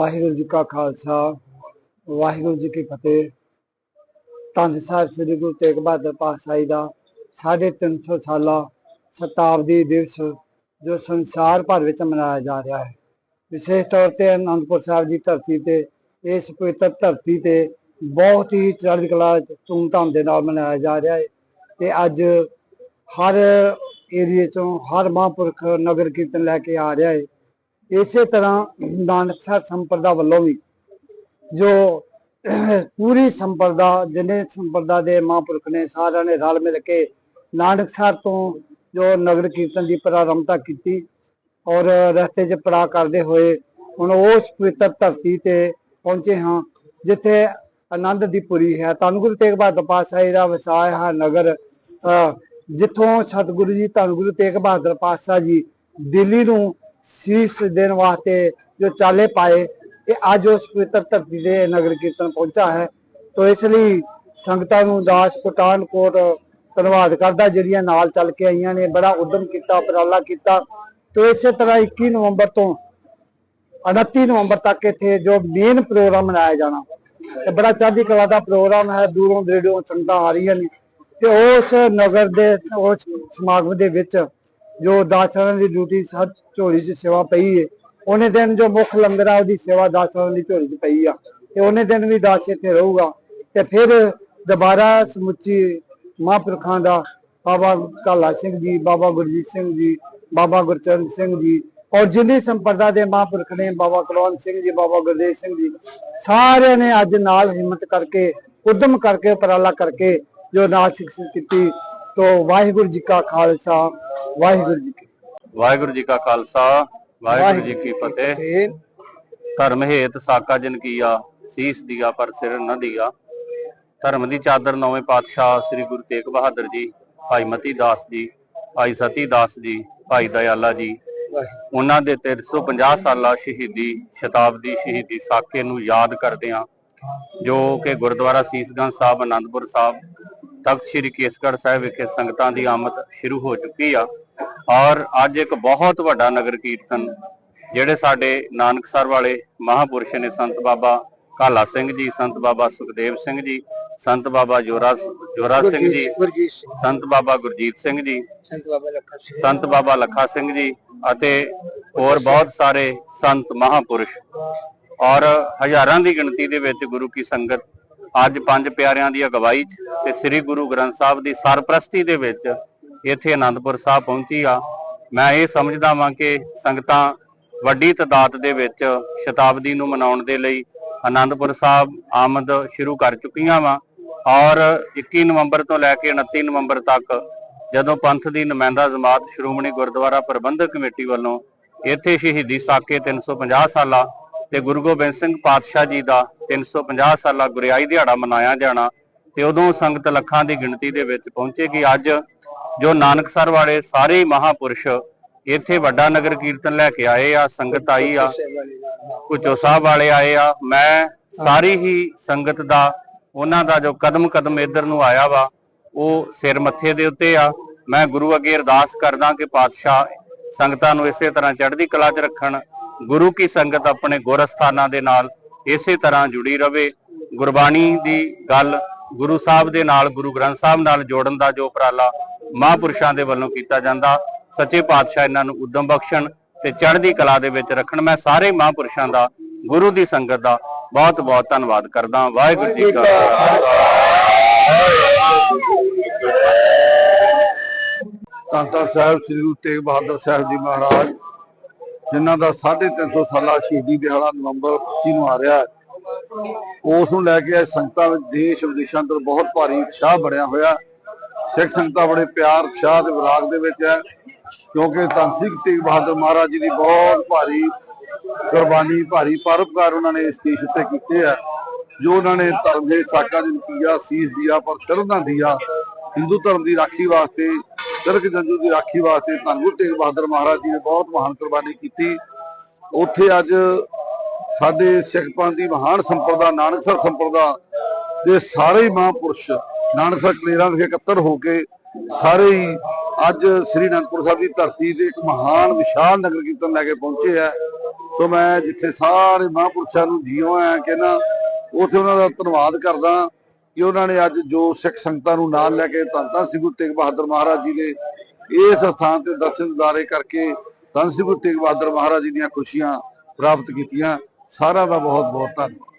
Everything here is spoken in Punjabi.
ਵਾਹਿਗੁਰੂ ਜੀ ਕਾ ਖਾਲਸਾ, ਵਾਹਿਗੁਰੂ ਜੀ ਕੀ ਫਤਿਹ। ਧੰਨ ਸਾਹਿਬ ਸ੍ਰੀ ਗੁਰੂ ਤੇਗ ਬਹਾਦਰ ਪਾਤਸ਼ਾਹੀ ਦਾ 350 ਸਾਲਾ ਸ਼ਤਾਬਦੀ ਦਿਵਸ ਜੋ ਸੰਸਾਰ ਭਰ ਵਿੱਚ ਮਨਾਇਆ ਜਾ ਰਿਹਾ ਹੈ। ਵਿਸ਼ੇਸ਼ ਤੌਰ ਤੇ ਅਨੰਦਪੁਰ ਸਾਹਿਬ ਦੀ ਧਰਤੀ ਤੇ, ਇਸ ਪਵਿੱਤਰ ਧਰਤੀ ਤੇ ਬਹੁਤ ਹੀ ਚੜ੍ਹਦੀ ਕਲਾ ਧੂਮਧਾਮ ਦੇ ਨਾਲ ਮਨਾਇਆ ਜਾ ਰਿਹਾ ਹੈ ਤੇ ਅੱਜ ਹਰ ਏਰੀਏ ਚੋਂ ਹਰ ਮਹਾਂਪੁਰਖ ਨਗਰ ਕੀਰਤਨ ਲੈ ਕੇ ਆ ਰਿਹਾ ਹੈ। ਇਸੇ ਤਰ੍ਹਾਂ ਨਾਨਕਸਰ ਸੰਪਰਦਾ ਵੱਲੋਂ ਵੀ, ਜੋ ਪੂਰੀ ਸੰਪਰਦਾ, ਜਿੰਨੇ ਸੰਪਰਦਾ ਦੇ ਮਹਾਂਪੁਰਖ ਨੇ, ਸਾਰਿਆਂ ਨੇ ਰਲ ਮਿਲ ਕੇ ਨਾਨਕਸਰ ਤੋਂ ਜੋ ਨਗਰ ਕੀਰਤਨ ਦੀ ਪ੍ਰਾਰੰਭਤਾ ਕੀਤੀ ਔਰ ਰਸਤੇ 'ਚ ਪੜਾ ਕਰਦੇ ਹੋਏ ਹੁਣ ਉਸ ਪਵਿੱਤਰ ਧਰਤੀ ਤੇ ਪਹੁੰਚੇ ਹਾਂ, ਜਿੱਥੇ ਆਨੰਦ ਦੀ ਪੁਰੀ ਹੈ। ਧੰਨ ਗੁਰੂ ਤੇਗ ਬਹਾਦਰ ਪਾਤਸ਼ਾਹੀ ਦਾ ਵਸਾਇਆ ਹੈ ਨਗਰ। ਅਹ ਜਿੱਥੋਂ ਸਤਿਗੁਰੂ ਜੀ ਧੰਨ ਗੁਰੂ ਤੇਗ ਬਹਾਦਰ ਪਾਤਸ਼ਾਹ ਜੀ ਦਿੱਲੀ ਨੂੰ ਸੀਸ ਦੇਣ ਵਾਸਤੇ ਜੋ ਚਾਲੇ ਪਾਏ ਤੇ ਅੱਜ ਉਸ ਪਵਿੱਤਰ ਧਰਤੀ ਦੇ ਨਗਰ ਕੀਰਤਨ ਪਹੁੰਚਾ ਹੈ ਤੋ ਇਸ ਲਈ ਸੰਗਤਾਂ ਨੂੰ ਦਾਸ ਪਠਾਨਕੋਟ ਧੰਨਵਾਦ ਕਰਦਾ ਜਿਹੜੀਆਂ ਨਾਲ ਚੱਲ ਕੇ ਆਈਆਂ ਨੇ ਬੜਾ ਉਦਮ ਕੀਤਾ ਉਪਰਾਲਾ ਕੀਤਾ ਤੋ ਇਸੇ ਤਰ੍ਹਾਂ 21 ਨਵੰਬਰ ਤੋਂ 29 ਨਵੰਬਰ ਤੱਕ ਇੱਥੇ ਜੋ ਮੇਨ ਪ੍ਰੋਗਰਾਮ ਮਨਾਇਆ ਜਾਣਾ ਤੇ ਬੜਾ ਚੜ੍ਹਦੀ ਕਲਾ ਦਾ ਪ੍ਰੋਗਰਾਮ ਹੈ ਦੂਰੋਂ ਨੇੜਿਓਂ ਸੰਗਤਾਂ ਆ ਰਹੀਆਂ ਨੇ ਤੇ ਉਸ ਨਗਰ ਦੇ ਉਸ ਸਮਾਗਮ ਦੇ ਵਿੱਚ ਜੋ ਦਾਸਾਂ ਦੀ ਡਿਊਟੀ ਸਭ ਝੋਲੀ 'ਚ ਸੇਵਾ ਪਈ ਹੈ ਉਹਨੇ ਦਿਨ ਜੋ ਮੁੱਖ ਲੰਗਰ ਉਹਦੀ ਸੇਵਾ ਦਾਸਾਂ ਦੀ ਝੋਲੀ 'ਚ ਪਈ ਆ। ਤੇ ਉਹਨੇ ਦਿਨ ਵੀ ਦਾਸ ਇੱਥੇ ਰਹੂਗਾ। ਤੇ ਫਿਰ ਦੁਬਾਰਾ ਸਮੁੱਚੀ ਮਹਾਂਪੁਰਖਾਂ ਦਾ ਬਾਬਾ ਕਾਲਾ ਸਿੰਘ ਜੀ, ਬਾਬਾ ਗੁਰਜੀਤ ਸਿੰਘ ਜੀ, ਬਾਬਾ ਗੁਰਚਰਨ ਸਿੰਘ ਜੀ ਔਰ ਜਿੰਨੀ ਸੰਪਰਦਾ ਦੇ ਮਹਾਂਪੁਰਖ ਨੇ, ਬਾਬਾ ਕਲਵੰਤ ਸਿੰਘ ਜੀ, ਬਾਬਾ ਗੁਰਦੇਵ ਸਿੰਘ ਜੀ, ਸਾਰਿਆਂ ਨੇ ਅੱਜ ਨਾਲ ਹਿੰਮਤ ਕਰਕੇ, ਉਦਮ ਕਰਕੇ, ਉਪਰਾਲਾ ਕਰਕੇ ਜੋ ਨਾਲ ਕੀਤੀ। ਤੋ ਵਾਹਿਗੁਰੂ ਜੀ ਕਾ ਖਾਲਸਾ। ਵਾਹਿਗੁਰੂ ਜੀ ਕੀ ਵਾਹਿਗੁਰੂ ਜੀ ਕਾ ਖਾਲਸਾ ਵਾਹਿਗੁਰੂ ਜੀ ਕੀ ਫਤਿਹ। ਧਰਮ ਹੇਤ ਸਾਕਾ ਜਨ ਕੀਆ ਸੀਸ ਦੀਆ ਪਰ ਸਿਰ ਨ ਦੀਆ। ਧਰਮ ਦੀ ਚਾਦਰ ਨੌਵੇਂ ਪਾਤਸ਼ਾਹ ਸ੍ਰੀ ਗੁਰੂ ਤੇਗ ਬਹਾਦਰ ਜੀ ਭਾਈ ਮਤੀ ਦਾਸ ਜੀ ਭਾਈ ਸਤੀ ਦਾਸ ਜੀ ਭਾਈ ਦਇਆਲਾ ਜੀ। ਉਹਨਾਂ ਦੇ 350 ਸਾਲਾ ਸ਼ਹੀਦੀ ਸ਼ਤਾਬਦੀ ਸ਼ਹੀਦੀ ਸਾਕੇ ਨੂੰ ਯਾਦ ਕਰਦੇ ਹਾਂ ਜੋ ਕਿ ਗੁਰਦੁਆਰਾ ਸੀਸਗੰਜ ਸਾਹਿਬ ਆਨੰਦਪੁਰ ਸਾਹਿਬ ਤਖਤ ਸ੍ਰੀ ਕੇਸਗੜ੍ਹ ਸਾਹਿਬ ਵਿਖੇ ਸੰਗਤਾਂ ਦੀ ਆਮਦ ਸ਼ੁਰੂ ਹੋ ਚੁੱਕੀ ਆ। ਔਰ ਅੱਜ ਇੱਕ ਬਹੁਤ ਵੱਡਾ ਨਗਰ ਕੀਰਤਨ ਜਿਹੜੇ ਸਾਡੇ ਨਾਨਕਸਰ ਵਾਲੇ ਮਹਾਪੁਰਸ਼ ਨੇ ਸੰਤ ਬਾਬਾ ਕਾਲਾ ਸਿੰਘ ਜੀ ਸੰਤ ਬਾਬਾ ਸੁਖਦੇਵ ਸਿੰਘ ਜੀ ਸੰਤ ਬਾਬਾ ਜੋਰਾ ਜੋਰਾ ਸਿੰਘ ਜੀ ਸੰਤ ਬਾਬਾ ਗੁਰਜੀਤ ਸਿੰਘ ਜੀ ਸੰਤ ਬਾਬਾ ਲੱਖਾ ਸਿੰਘ ਸੰਤ ਬਾਬਾ ਲੱਖਾ ਸਿੰਘ ਜੀ ਅਤੇ ਹੋਰ ਬਹੁਤ ਸਾਰੇ ਸੰਤ ਮਹਾਪੁਰਸ਼। ਔਰ ਹਜ਼ਾਰਾਂ ਦੀ ਗਿਣਤੀ ਦੇ ਵਿੱਚ ਗੁਰੂ ਕੀ ਸੰਗਤ ਅੱਜ ਪੰਜ ਪਿਆਰਿਆਂ ਦੀ ਅਗਵਾਈ 'ਚ ਤੇ ਸ੍ਰੀ ਗੁਰੂ ਗ੍ਰੰਥ ਸਾਹਿਬ ਦੀ ਸਰਪ੍ਰਸਤੀ ਦੇ ਵਿੱਚ ਇੱਥੇ ਆਨੰਦਪੁਰ ਸਾਹਿਬ ਪਹੁੰਚੀ ਆ। ਮੈਂ ਇਹ ਸਮਝਦਾ ਵਾਂ ਕਿ ਸੰਗਤਾਂ ਵੱਡੀ ਤਦਾਦ ਦੇ ਵਿੱਚ ਸ਼ਤਾਬਦੀ ਨੂੰ ਮਨਾਉਣ ਦੇ ਲਈ ਆਨੰਦਪੁਰ ਸਾਹਿਬ ਆਮਦ ਸ਼ੁਰੂ ਕਰ ਚੁੱਕੀਆਂ ਵਾਂ ਔਰ 21 ਨਵੰਬਰ ਤੋਂ ਲੈ ਕੇ 29 ਨਵੰਬਰ ਤੱਕ ਜਦੋਂ ਪੰਥ ਦੀ ਨੁਮਾਇੰਦਾ ਜਮਾਤ ਸ਼੍ਰੋਮਣੀ ਗੁਰਦੁਆਰਾ ਪ੍ਰਬੰਧਕ ਕਮੇਟੀ ਵੱਲੋਂ ਇੱਥੇ ਸ਼ਹੀਦੀ ਸਾਕੇ 350 ਸਾਲਾ ਤੇ ਗੁਰੂ ਗੋਬਿੰਦ ਸਿੰਘ ਪਾਤਸ਼ਾਹ ਜੀ ਦਾ 350 ਸਾਲਾ ਗੁਰਿਆਈ ਦਿਹਾੜਾ ਮਨਾਇਆ ਜਾਣਾ ਤੇ ਉਦੋਂ ਸੰਗਤ ਲੱਖਾਂ ਦੀ ਗਿਣਤੀ ਦੇ ਵਿੱਚ ਪਹੁੰਚੇਗੀ ਅੱਜ ਜੋ ਨਾਨਕਸਰ ਵਾਲੇ ਸਾਰੇ ਹੀ ਮਹਾਪੁਰਸ਼ ਇੱਥੇ ਵੱਡਾ ਨਗਰ ਕੀਰਤਨ ਲੈ ਕੇ ਆਏ ਆ, ਸੰਗਤ ਆਈ ਆ ਕੁਚੋ ਸਾਹਿਬ ਵਾਲੇ ਆਏ ਆ, ਮੈਂ ਸਾਰੀ ਹੀ ਸੰਗਤ ਦਾ, ਉਹਨਾਂ ਦਾ ਜੋ ਕਦਮ ਕਦਮ ਇੱਧਰ ਨੂੰ ਆਇਆ ਵਾ, ਉਹ ਸਿਰ ਮੱਥੇ ਦੇ ਉੱਤੇ ਆ। ਮੈਂ ਗੁਰੂ ਅੱਗੇ ਅਰਦਾਸ ਕਰਦਾ ਕਿ ਪਾਤਸ਼ਾਹ ਸੰਗਤਾਂ ਨੂੰ ਇਸੇ ਤਰ੍ਹਾਂ ਚੜ੍ਹਦੀ ਕਲਾ 'ਚ ਰੱਖਣ ਗੁਰੂ ਕੀ ਸੰਗਤ ਆਪਣੇ ਗੁਰਸਥਾਨਾਂ ਦੇ ਨਾਲ ਇਸੇ ਤਰ੍ਹਾਂ ਜੁੜੀ ਰਵੇ। ਗੁਰਬਾਣੀ ਦੀ ਗੱਲ ਗੁਰੂ ਸਾਹਿਬ ਦੇ ਨਾਲ, ਗੁਰੂ ਗ੍ਰੰਥ ਸਾਹਿਬ ਨਾਲ ਜੋੜਨ ਦਾ ਜੋ ਉਪਰਾਲਾ ਮਹਾਪੁਰਸ਼ਾਂ ਦੇ ਵੱਲੋਂ ਕੀਤਾ ਜਾਂਦਾ, ਸੱਚੇ ਪਾਤਸ਼ਾਹ ਇਹਨਾਂ ਨੂੰ ਉਦਮ ਬਖਸ਼ਣ ਤੇ ਚੜ੍ਹਦੀ ਕਲਾ ਦੇ ਵਿੱਚ ਰੱਖਣ। ਮੈਂ ਸਾਰੇ ਮਹਾਪੁਰਸ਼ਾਂ ਦਾ, ਗੁਰੂ ਦੀ ਸੰਗਤ ਦਾ ਬਹੁਤ ਬਹੁਤ ਧੰਨਵਾਦ ਕਰਦਾ ਵਾਹਿਗੁਰੂ ਜੀ ਕਾ ਧੰਨ ਸਾਹਿਬ, ਸ੍ਰੀ ਗੁਰੂ ਤੇਗ ਬਹਾਦਰ ਸਾਹਿਬ ਜੀ ਮਹਾਰਾਜ। ਜਿਨ੍ਹਾਂ ਦਾ 350 ਸਾਲਾ ਸ਼ਹੀਦੀ ਦਿਹਾੜਾ ਨਵੰਬਰ 25 ਨੂੰ ਆ ਰਿਹਾ ਹੈ। ਉਸ ਨੂੰ ਲੈ ਕੇ ਸੰਗਤਾਂ ਵਿੱਚ ਦੇਸ਼ ਵਿਦੇਸ਼ਾਂ ਤੋਂ ਬਹੁਤ ਭਾਰੀ ਉਤਸ਼ਾਹ ਬਣਿਆ ਹੋਇਆ ਸਿੱਖ ਸੰਗਤਾਂ ਬੜੇ ਪਿਆਰ, ਉਤਸ਼ਾਹ ਤੇ ਵਿਰਾਗ ਦੇ ਵਿੱਚ ਹੈ, ਕਿਉਂਕਿ ਧੰਨ ਤੇਗ ਬਹਾਦਰ ਮਹਾਰਾਜ ਜੀ ਦੀ ਬਹੁਤ ਭਾਰੀ ਕੁਰਬਾਨੀ, ਭਾਰੀ ਪਰਉਪਕਾਰ ਉਹਨਾਂ ਨੇ ਇਸ ਦੇਸ਼ ਉੱਤੇ ਕੀਤੇ ਆ ਜੋ ਉਹਨਾਂ ਨੇ ਧਰਮ ਦੇ ਸਾਕਾਂ ਦੀ ਕੀਆ, ਸੀਸ ਦਿਆ, ਪਰ ਸ਼ਰਧਾ ਦਿਆ, ਹਿੰਦੂ ਧਰਮ ਦੀ ਰਾਖੀ ਵਾਸਤੇ ਸਿਰਕ ਜੰਜੂ ਦੀ ਰਾਖੀ ਵਾਸਤੇ ਧੰਨ ਗੁਰੂ ਤੇਗ ਬਹਾਦਰ ਮਹਾਰਾਜ ਜੀ ਨੇ ਬਹੁਤ ਮਹਾਨ ਕੁਰਬਾਨੀ ਕੀਤੀ। ਉੱਥੇ ਅੱਜ ਸਾਡੇ ਸਿੱਖ ਪੰਥ ਦੀ ਮਹਾਨ ਸੰਪਰਦਾ, ਨਾਨਕਸਰ ਸੰਪਰਦਾ ਦੇ ਸਾਰੇ ਮਹਾਂਪੁਰਸ਼ ਨਾਨਕਸਰ ਕਲੇਰਾਂ ਵਿਖੇ ਇਕੱਤਰ ਹੋ ਕੇ ਸਾਰੇ ਹੀ ਅੱਜ ਸ੍ਰੀ ਅਨੰਦਪੁਰ ਸਾਹਿਬ ਦੀ ਧਰਤੀ ਤੇ ਇੱਕ ਮਹਾਨ ਵਿਸ਼ਾਲ ਨਗਰ ਕੀਰਤਨ ਲੈ ਕੇ ਪਹੁੰਚੇ ਹੈ ਸੋ ਮੈਂ ਜਿੱਥੇ ਸਾਰੇ ਮਹਾਂਪੁਰਸ਼ਾਂ ਨੂੰ ਜੀਓ ਆ ਕਹਿੰਦਾ ਉੱਥੇ ਉਹਨਾਂ ਦਾ ਧੰਨਵਾਦ ਕਰਦਾ। ਕਿ ਉਹਨਾਂ ਨੇ ਅੱਜ ਜੋ ਸਿੱਖ ਸੰਗਤਾਂ ਨੂੰ ਨਾਲ ਲੈ ਕੇ ਧੰਨ ਧੰਨ ਸ੍ਰੀ ਗੁਰੂ ਤੇਗ ਬਹਾਦਰ ਮਹਾਰਾਜ ਜੀ ਦੇ ਇਸ ਸਥਾਨ ਤੇ ਦਰਸ਼ਨ ਦਿਦਾਰੇ ਕਰਕੇ ਧੰਨ ਸ੍ਰੀ ਗੁਰੂ ਤੇਗ ਬਹਾਦਰ ਮਹਾਰਾਜ ਜੀ ਦੀਆਂ ਖੁਸ਼ੀਆਂ ਪ੍ਰਾਪਤ ਕੀਤੀਆਂ। ਸਾਰਿਆਂ ਦਾ ਬਹੁਤ ਬਹੁਤ ਧੰਨਵਾਦ।